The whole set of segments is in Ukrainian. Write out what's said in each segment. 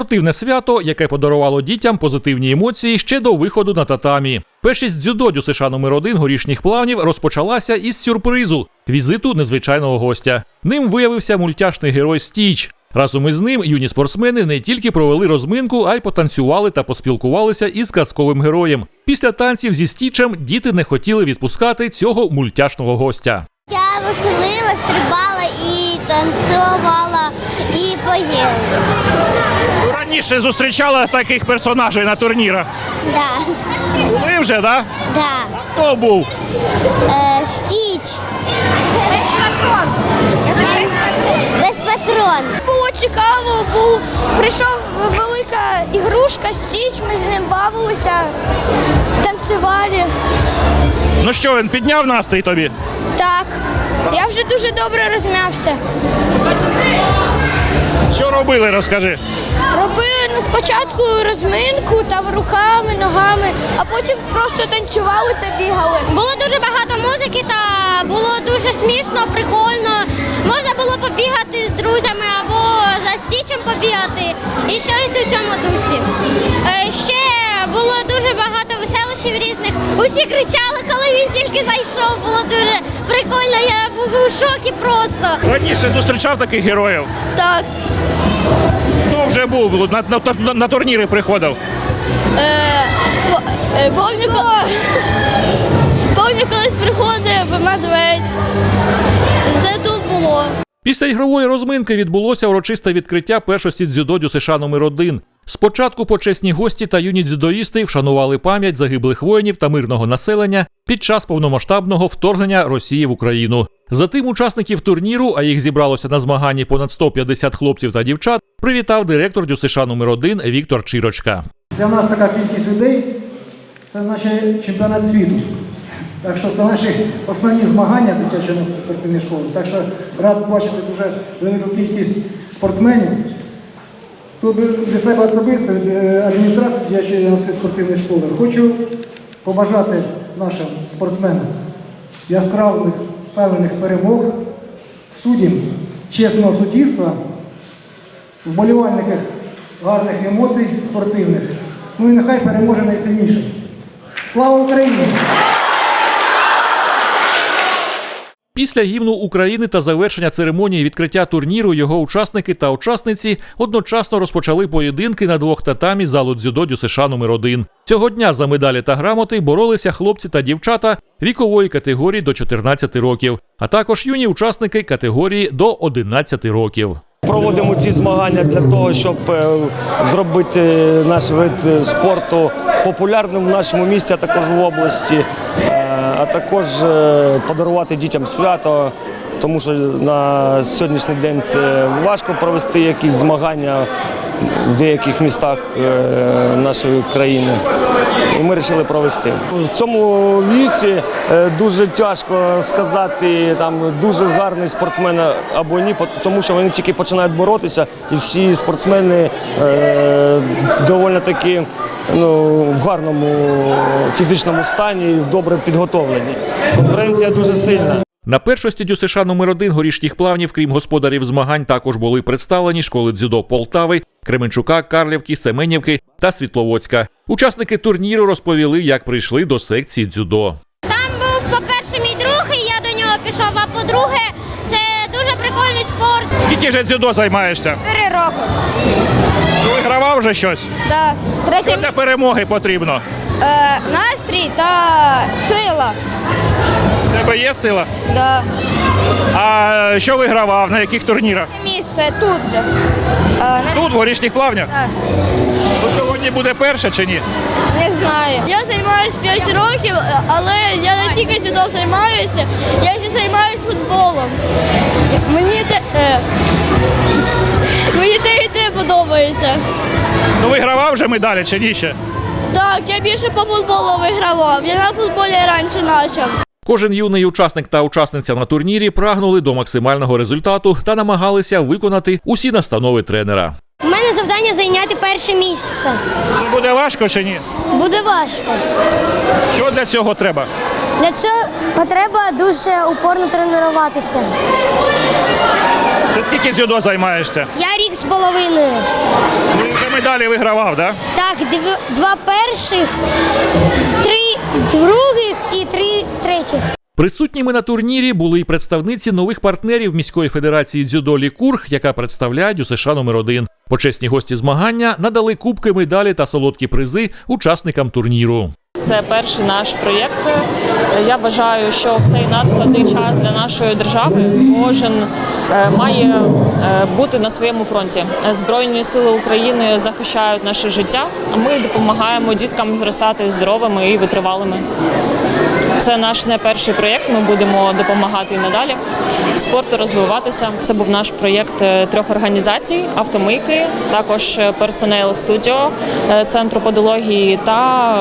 Спортивне свято, яке подарувало дітям позитивні емоції ще до виходу на татамі. Першість дзюдо ДЮСШ номер 1 горішніх плавнів розпочалася із сюрпризу візиту незвичайного гостя. Ним виявився мультяшний герой Стіч. Разом із ним юні спортсмени не тільки провели розминку, а й потанцювали та поспілкувалися із казковим героєм. Після танців зі стічем діти не хотіли відпускати цього мультяшного гостя. Я веселила, стрибала і танцювала, і поїла. Раніше зустрічала таких персонажей на турнірах. Да, Ви вже, да? да. Хто був? Е, стіч. Без патрон. Було цікаво, був прийшов велика ігрушка, стіч, ми з ним бавилися, танцювали. Ну що, він підняв настрій тобі? Так, я вже дуже добре розм'явся. Що робили, розкажи. Робили ну, спочатку розминку там руками, ногами, а потім просто танцювали та бігали. Було дуже багато музики та було дуже смішно, прикольно. Можна було побігати з друзями або за стічем побігати і щось у цьому дусі. Е, Ще було дуже багато веселощів різних. Усі кричали, коли він тільки зайшов. Було дуже прикольно. Я був у шокі просто. Раніше зустрічав таких героїв. Так, Хто вже був? На, на, на, на турніри приходив. е, по- е, помню, ко- помню, колись приходив медведь. Це тут було. Після ігрової розминки відбулося урочисте відкриття першості дзюдо ДЮСШ номер 1 Спочатку почесні гості та юні дзюдоїсти вшанували пам'ять загиблих воїнів та мирного населення під час повномасштабного вторгнення Росії в Україну. Затим учасників турніру, а їх зібралося на змаганні понад 150 хлопців та дівчат, привітав директор ДЮСШ номер 1 Віктор Чирочка. Для нас така кількість людей це наш чемпіонат світу. Так що це наші основні змагання дитячої спортивної школи. Так що рад бачити дуже велику кількість спортсменів. Тут для себе особисто е, адміністрації дитячої юнацької спортивної школи хочу побажати нашим спортсменам яскравих впевнених перемог, суддям чесного суддівства, вболівальників гарних емоцій спортивних. Ну і нехай переможе найсильніший. Слава Україні! Після гімну України та завершення церемонії відкриття турніру його учасники та учасниці одночасно розпочали поєдинки на двох татамі залу дзюдо ДЮСШ номер 1 Цього дня за медалі та грамоти боролися хлопці та дівчата вікової категорії до 14 років, а також юні учасники категорії до 11 років. Проводимо ці змагання для того, щоб е, зробити наш вид е, спорту популярним в нашому місті, а також в області, Е, а також е, подарувати дітям свято, тому що на сьогоднішній день це важко провести якісь змагання в деяких містах е, нашої країни. І ми вирішили провести. В цьому віці е, дуже тяжко сказати, там дуже гарний спортсмен або ні, тому що вони тільки починають боротися, і всі спортсмени е, доволі таки ну, в гарному фізичному стані і добре підготовлені. Конкуренція дуже сильна. На першості ДЮСШ номер 1 горішніх плавнів, крім господарів змагань, також були представлені школи дзюдо Полтави, Кременчука, Карлівки, Семенівки та Світловодська. Учасники турніру розповіли, як прийшли до секції дзюдо. Там був, по-перше, мій друг, і я до нього пішов. А по-друге, це дуже прикольний спорт. Скільки вже дзюдо займаєшся? Чотири роки. Вигравав вже щось? Да. Третє Що для перемоги потрібно? е, настрій та сила. Тебе є сила? Да. А що вигравав? На яких турнірах? Місце тут же. Е, не, Тут, в горішніх плавнях? Так. Ну, сьогодні буде перше чи ні? не знаю. Я займаюся 5 років, але я не тільки дзюдо займаюся, я ще займаюся футболом. Мені те, е, мені те і те подобається. Ну вигравав вже медалі чи ні ще? Так, я більше по футболу вигравав. Я на футболі раніше почав. Кожен юний учасник та учасниця на турнірі прагнули до максимального результату та намагалися виконати усі настанови тренера. У мене завдання зайняти перше місце. Це буде важко чи ні? Буде важко. Що для цього треба? Для цього потреба дуже упорно тренуватися. Це скільки дзюдо займаєшся? Я рік з половиною. Ну, вже медалі вигравав, так? Так, дв- два перших, три других і три третіх. Присутніми на турнірі були й представниці нових партнерів міської федерації дзюдо Лікург, яка представляє ДЮСШ номер 1 Почесні гості змагання надали кубки, медалі та солодкі призи учасникам турніру. Це перший наш проєкт. Я вважаю, що в цей надскладний час для нашої держави кожен е, має е, бути на своєму фронті. Збройні сили України захищають наше життя. Ми допомагаємо діткам зростати здоровими і витривалими. Це наш не перший проєкт. Ми будемо допомагати і надалі спорту розвиватися. Це був наш проєкт е, трьох організацій: автомийки, також персонейл студіо центру подології та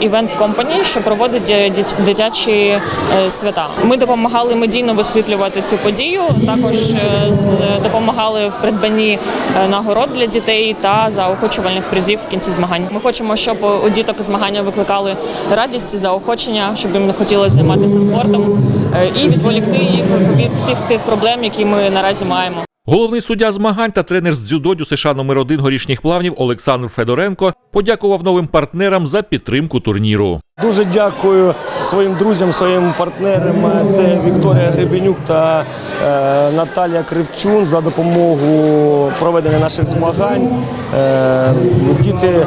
івент компанії, що проводить е, дитячі е, свята. Ми допомагали медійно висвітлювати цю подію. Також е, допомагали в придбанні нагород для дітей та заохочувальних призів в кінці змагань. Ми хочемо, щоб у діток змагання викликали радість заохочення, щоб їм хотілося займатися спортом і відволікти їх від всіх тих проблем, які ми наразі маємо. Головний суддя змагань та тренер з дзюдодю США номер 1 горішніх плавнів Олександр Федоренко подякував новим партнерам за підтримку турніру. Дуже дякую своїм друзям, своїм партнерам. Це Вікторія Гребенюк та е, Наталія Кривчун за допомогу проведення наших змагань. Е, діти, е,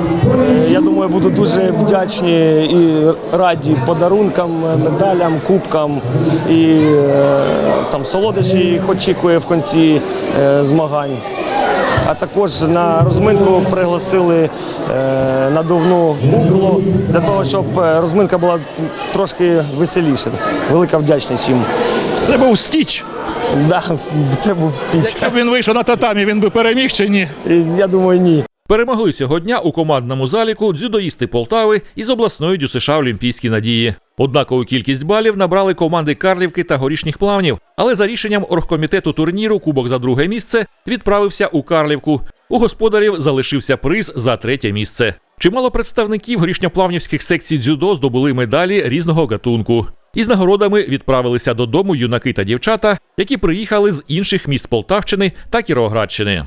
я думаю, будуть дуже вдячні і раді подарункам, медалям, кубкам і там солодощі їх очікує в кінці змагань. А також на розминку пригласили е, надувну куклу для того, щоб е, розминка була трошки веселіша. Велика вдячність їм. Це був стіч. Да, це був стіч. Якщо б він вийшов на татамі, він би переміг чи ні? Я думаю, ні. Перемогли цього дня у командному заліку дзюдоїсти Полтави із обласної ДЮСШ Олімпійські надії. Однакову кількість балів набрали команди Карлівки та горішніх плавнів, але за рішенням оргкомітету турніру Кубок за друге місце відправився у Карлівку. У господарів залишився приз за третє місце. Чимало представників горішньоплавнівських секцій дзюдо здобули медалі різного гатунку. Із нагородами відправилися додому юнаки та дівчата, які приїхали з інших міст Полтавщини та Кіровоградщини.